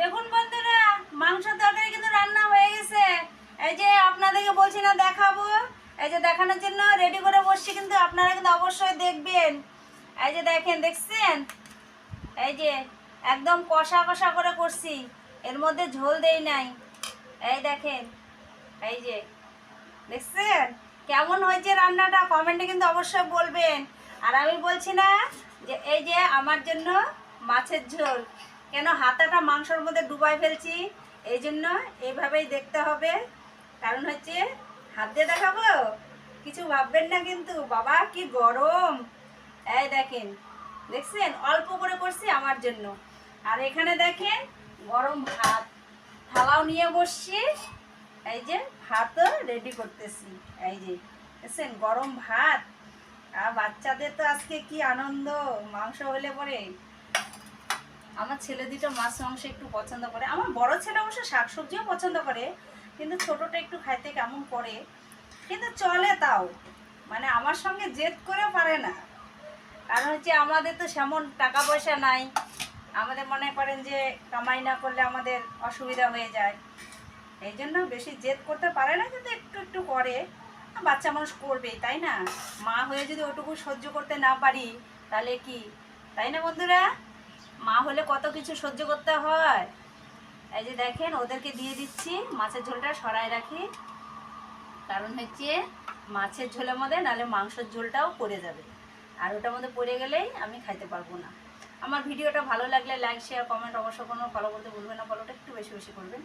দেখুন বন্ধুরা মাংস তরকারি কিন্তু রান্না হয়ে গেছে। এই যে আপনাদেরকে বলছি না দেখাবো। এই যে দেখানোর জন্য রেডি করে বসছি কিন্তু আপনারা কিন্তু অবশ্যই দেখবেন। এই যে দেখেন, দেখছেন? এই যে একদম কষা কষা করে করছি। এর মধ্যে ঝোল দেই নাই। এই দেখেন, এই যে, দেখছেন? কেমন হয়েছে রান্নাটা? কমেন্টে কিন্তু অবশ্যই বলবেন। আর আমি বলছি না যে, এই যে আমার জন্য মাছের ঝোল। কেন হাতাটা মাংসর মধ্যে ডুবাই ফেলছি? এই জন্য এইভাবেই দেখতে হবে। কারণ হচ্ছে হাত দিয়ে দেখাবো? কিছু ভাববেন না কিন্তু, বাবা, কি গরম! এই দেখেন, দেখছেন? অল্প করে করছি আমার জন্য। আর এখানে দেখেন, গরম ভাত। থালাও নিয়ে বসছি। এই যে ভাতও রেডি করতেছি। এই যে, দেখছেন? গরম ভাত। আর বাচ্চাদের তো আজকে কি আনন্দ! মাংস হলে পরে। আমার ছেলে দুটো মাছ মাংস একটু পছন্দ করে। আমার বড় ছেলে অবশ্য শাকসবজিও পছন্দ করে, কিন্তু ছোটটা একটু খাইতে কেমন করে? কিন্তু চলে তাও। মানে আমার সঙ্গে জেদ করে পারে না। কারণ হচ্ছে আমাদের তো সেমন টাকা পয়সা নাই। আমাদের মনে করেন যে কামাই না করলে আমাদের অসুবিধা হয়ে যায়। এই জন্য বেশি জেদ করতে পারে না, কিন্তু একটু একটু করে। বাচ্চা মানুষ করবে তাই না? মা হয়ে যদি ওটুকু সহ্য করতে না পারি, তাহলে কি? তাই না বন্ধুরা? মা হলে কত কিছু সহ্য করতে হয়? এই যে দেখেন, ওদেরকে দিয়ে দিচ্ছি, মাছের ঝোলটা সরাই রাখি। কারণ হচ্ছে মাছের ঝোলের মধ্যে, নাহলে মাংসের ঝোলটাও পড়ে যাবে। আর ওটার মধ্যে পড়ে গেলেই আমি খাইতে পারব না। আমার ভিডিওটা ভালো লাগলে লাইক শেয়ার কমেন্ট অবশ্য কোনো ফলো করতে ভুলবেন না ফলোটা একটু বেশি বেশি করবেন।